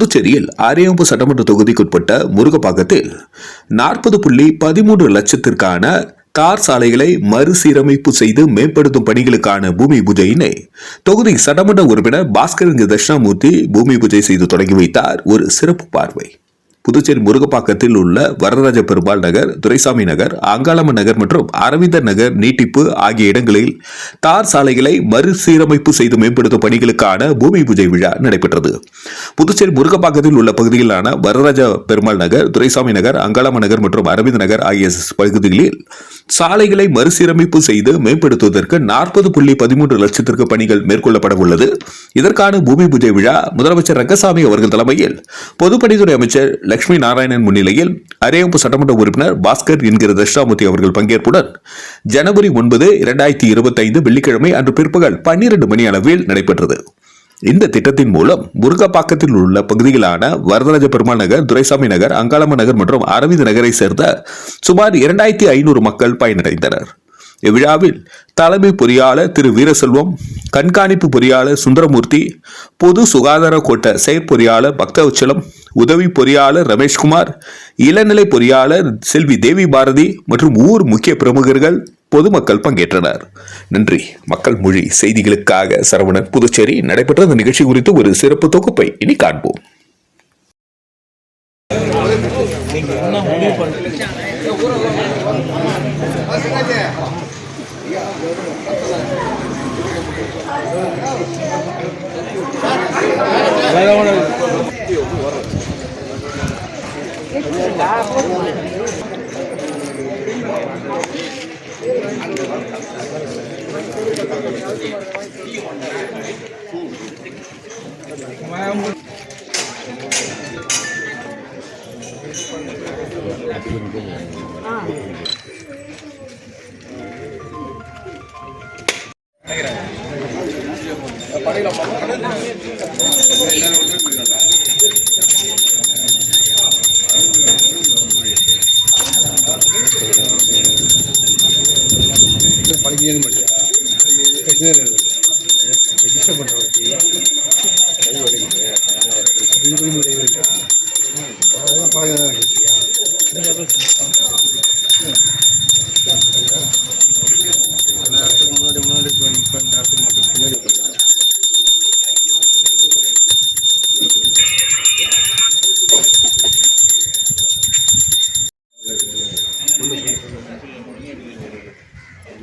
புதுச்சேரியில் அரியம்பு சட்டமன்ற தொகுதிக்குட்பட்ட முருகப்பாக்கத்தில் நாற்பது புள்ளி பதிமூன்று லட்சத்திற்கான தார் சாலைகளை மறுசீரமைப்பு செய்து மேம்படுத்தும் பணிகளுக்கான பூமி பூஜையினை தொகுதி சட்டமன்ற உறுப்பினர் பாஸ்கரங்க தட்சிணாமூர்த்தி பூமி பூஜை செய்து தொடங்கி வைத்தார். ஒரு சிறப்பு பார்வை. புதுச்சேரி முருகப்பாக்கத்தில் உள்ள வரராஜ பெருமாள் நகர் துரைசாமி நகர் அங்காளம்மன் நகர் மற்றும் அரவிந்தர் நகர் நீட்டிப்பு ஆகிய இடங்களில் தார் சாலைகளை மறுசீரமைப்பு செய்து மேம்படுத்தும் பணிகளுக்கான பூமி பூஜை விழா நடைபெற்றது. புதுச்சேரி முருகப்பாக்கத்தில் உள்ள பகுதிகளான வரராஜ பெருமாள் நகர் துரைசாமி நகர் அங்காளம்மன் நகர் மற்றும் அரவிந்த் நகர் ஆகிய பகுதிகளில் சாலைகளை மறுசீரமைப்பு செய்து மேம்படுத்துவதற்கு நாற்பது புள்ளி பதிமூன்று லட்சத்திற்கு பணிகள் மேற்கொள்ளப்பட உள்ளது. இதற்கான பூமி பூஜை விழா முதலமைச்சர் ரங்கசாமி அவர்கள் தலைமையில் பொதுப்பணித்துறை அமைச்சர் லட்சுமி நாராயணன் முன்னிலையில் அரியம்பு சட்டமன்ற உறுப்பினர் பாஸ்கர் என்கிற தட்சிணாமூர்த்தி அவர்கள் பங்கேற்புடன் ஜனவரி ஒன்பது இரண்டாயிரத்தி இருபத்தைந்து வெள்ளிக்கிழமை அன்று பிற்பகல் பன்னிரண்டு மணி அளவில் நடைபெற்றது. இந்த திட்டத்தின் மூலம் முருகப்பாக்கத்தில் உள்ள பகுதிகளான வரதராஜ பெருமாள் நகர் துரைசாமி நகர் அங்காளம்ம நகர் மற்றும் அரவிந்த் நகரை சேர்ந்த சுமார் இரண்டாயிரத்தி ஐநூறு மக்கள் பயனடைந்தனர். இவ்விழாவில் தலைமை பொறியாளர் திரு வீரசெல்வம் கண்காணிப்பு பொறியாளர் சுந்தரமூர்த்தி பொது சுகாதார கோட்ட செயற்பொறியாளர் பக்தவச்சலம் உதவி பொறியாளர் ரமேஷ்குமார் இளநிலை பொறியாளர் செல்வி தேவி பாரதி மற்றும் ஊர் முக்கிய பிரமுகர்கள் பொதுமக்கள் பங்கேற்றனர். நன்றி. மக்கள் மொழி செய்திகளுக்காக சரவணன் புதுச்சேரி நடைபெற்ற இந்த நிகழ்ச்சி குறித்து ஒரு சிறப்பு தொகுப்பை இனி காண்போம். படிக்கவே மாட்டியா பிரச்சனை Ah. படிக்கணும் வச்சியா முன்னாடி முன்னாடி இப்போ இப்போ இந்த இடத்துக்கு மட்டும் பின்னாடி போயிடலாம்.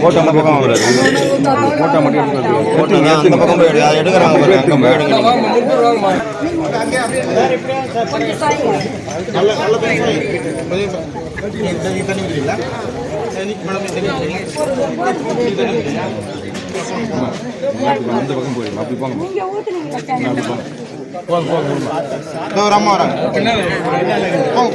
போட்டோ அந்த பக்கம் வராது போட்டோ மட்டும் எடுக்கிறாங்க அந்த பக்கம் போய் அப்படி போங்க அப்படி போங்க நீங்க ஊத்துனீங்க தண்ணி. ஒரு அம்மா வராங்க போங்க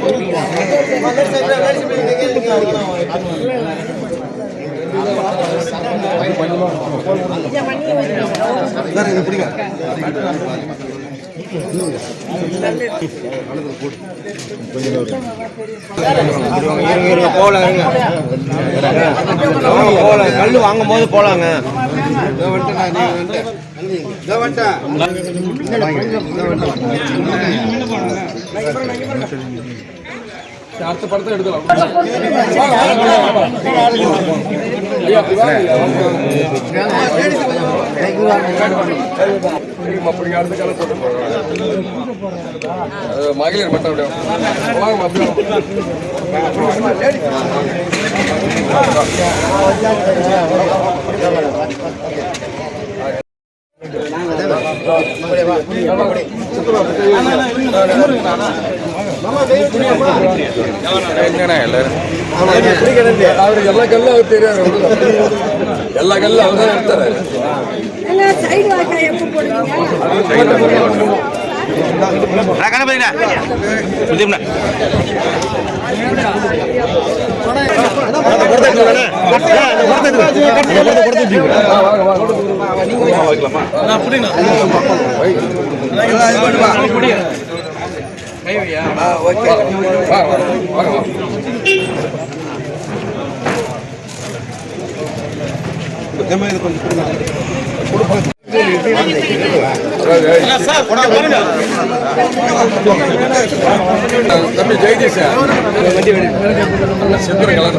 பண்ணி வைங்க. இருங்க இருங்க போகலாம் இருங்க போகலாம் கல் வாங்கும் போது போலாங்க அடுத்த படத்தை எடுக்கலாம் ஐயா, சரிங்கம்மா, அப்படி அடுத்த காலம் போட்டு போறோம். மகளிர் மட்டும் வாங்கம்மா, எல்லாரும்? எல்லா கல்லும் அவர் தெரியாது எல்லா கல்லும் அவர் தான் எடுத்தாரு. சைடு வாய்க்கால் எப்போ போடுவீங்க? தம்பி ஜெகதீஷ் செந்தூர் கலர்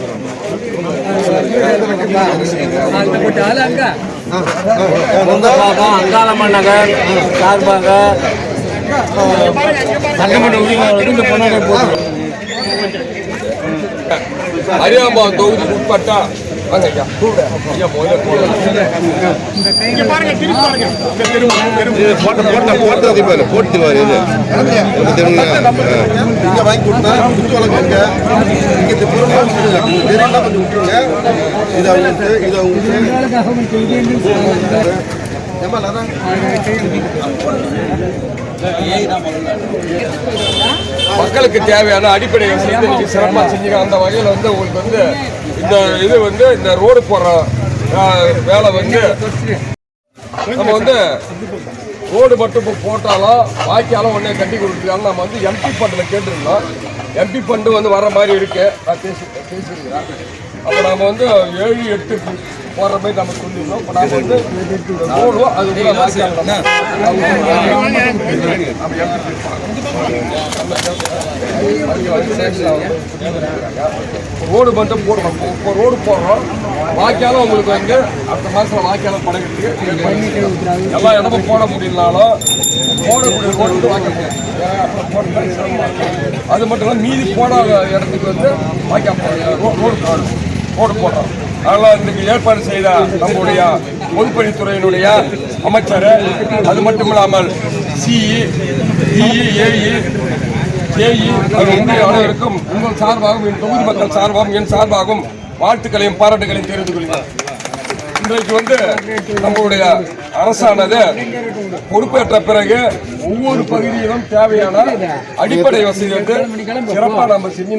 சரி அங்காளம்மன் நகர் சார்பாக சட்டமன்ற உரிமையாளருக்கு இந்த பொன்னாடை போட்டு அரியாம்பா தொகுதி வாங்க ஐயா கூட ஐயா முதல்ல கூட போட்டு இங்க வாங்கி கொடுத்தா குத்து வழங்குங்க இங்க இந்த பொருள் தெரியல கொஞ்சம் விட்டுருங்க இது அவங்களுக்கு இது அவங்களுக்கு ஏமா மக்களுக்கு தேவையான அடிப்படை வசதி சிறப்பாக செஞ்சுக்க அந்த வகையில் வந்து உங்களுக்கு வந்து இந்த இது வந்து இந்த ரோடு போடுற வேலை வந்து நம்ம வந்து ரோடு மட்டும் இப்போ போட்டாலும் வாய்க்காலும் உடனே கட்டி கொடுத்துருக்காங்க நம்ம வந்து எம்பி ஃபண்டில் கேட்டிருந்தோம். எம்பி ஃபண்டு வந்து வர மாதிரி இருக்கு. நான் பேசி பேசியிருக்கிறேன். அப்போ நம்ம வந்து ஏழு எட்டு போடுற மாதிரி நம்ம சொல்லியிருந்தோம். இப்போ நம்ம வந்து ரோடு அது உள்ள வாய்க்கால் ரோடு மட்டும் போடுறோம் இப்போ ரோடு போடுறோம். வாய்க்காலும் உங்களுக்கு வந்து அடுத்த மாதத்தில் வாய்க்காலும் படகுக்கு எல்லா இடமும் போட முடியலனாலும் போடக்கூடிய ரோடு வந்து வாய்க்கால் முடியும் அது மட்டும் இல்லாமல் மீதி போடாத இடத்துக்கு வந்து வாய்க்கால் ரோ- ரோடு போடணும் ரோடு போடுறோம். அதனால் இன்றைக்கு ஏற்பாடு செய்த நம்முடைய பொதுப்பணித்துறையினுடைய அமைச்சர் அது மட்டும் இல்லாமல் சிஇ டிஇ ஏஇ ஜேஇ உங்கள் அனைவருக்கும் உங்கள் சார்பாகவும் என் தொகுதி மக்கள் சார்பாகவும் என் சார்பாகவும் வாழ்த்துக்களையும் பாராட்டுகளையும் தெரிந்து கொள்கிறேன். இன்றைக்கு வந்து நம்மளுடைய அரசானது பொறுப்பேற்ற பிறகு ஒவ்வொரு பகுதியிலும் தேவையான அடிப்படை வசதி வந்து சிறப்பாக நம்ம செஞ்சு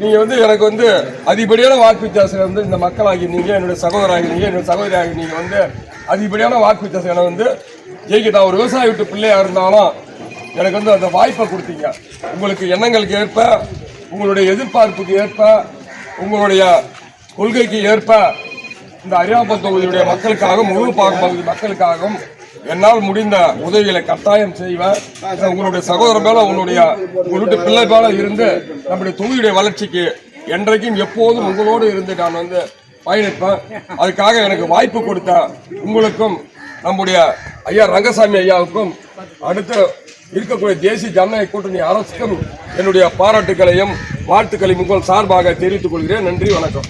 நீங்க வந்து எனக்கு வந்து அதிபடியான வாக்கு வித்தியாசம் வந்து இந்த மக்களாகி நீங்க என்னுடைய சகோதராகி நீங்க என்னுடைய சகோதரியாகி நீங்க வந்து அதிகப்படியான வாக்கு வித்தியாசம் எனக்கு வந்து ஜெயிக்க நான் ஒரு விவசாய வீட்டு பிள்ளையா இருந்தாலும் எனக்கு வந்து அந்த வாய்ப்பை கொடுத்தீங்க. உங்களுக்கு எண்ணங்களுக்கு ஏற்ப உங்களுடைய எதிர்பார்ப்புக்கு ஏற்ப உங்களுடைய கொள்கைக்கு ஏற்ப இந்த அரியாபுரம் தொகுதியுடைய மக்களுக்காகவும் முழு பகுதி மக்களுக்காகவும் என்னால் முடிந்த உதவிகளை கட்டாயம் செய்வேன். உங்களுடைய சகோதரர் மேல உங்களுடைய உங்களுடைய பிள்ளை மேல இருந்து நம்முடைய தொகுதியுடைய வளர்ச்சிக்கு என்றைக்கும் எப்போதும் உங்களோடு இருந்து நான் வந்து பயணிப்பேன். அதுக்காக எனக்கு வாய்ப்பு கொடுத்த உங்களுக்கும் நம்முடைய ஐயா ரங்கசாமி ஐயாவுக்கும் அடுத்து இருக்கக்கூடிய தேசிய ஜனநாயக கூட்டணி அரசுக்கும் என்னுடைய பாராட்டுகளையும் வாழ்த்துக்களையும் உங்கள் சார்பாக தெரிவித்துக் கொள்கிறேன் நன்றி வணக்கம்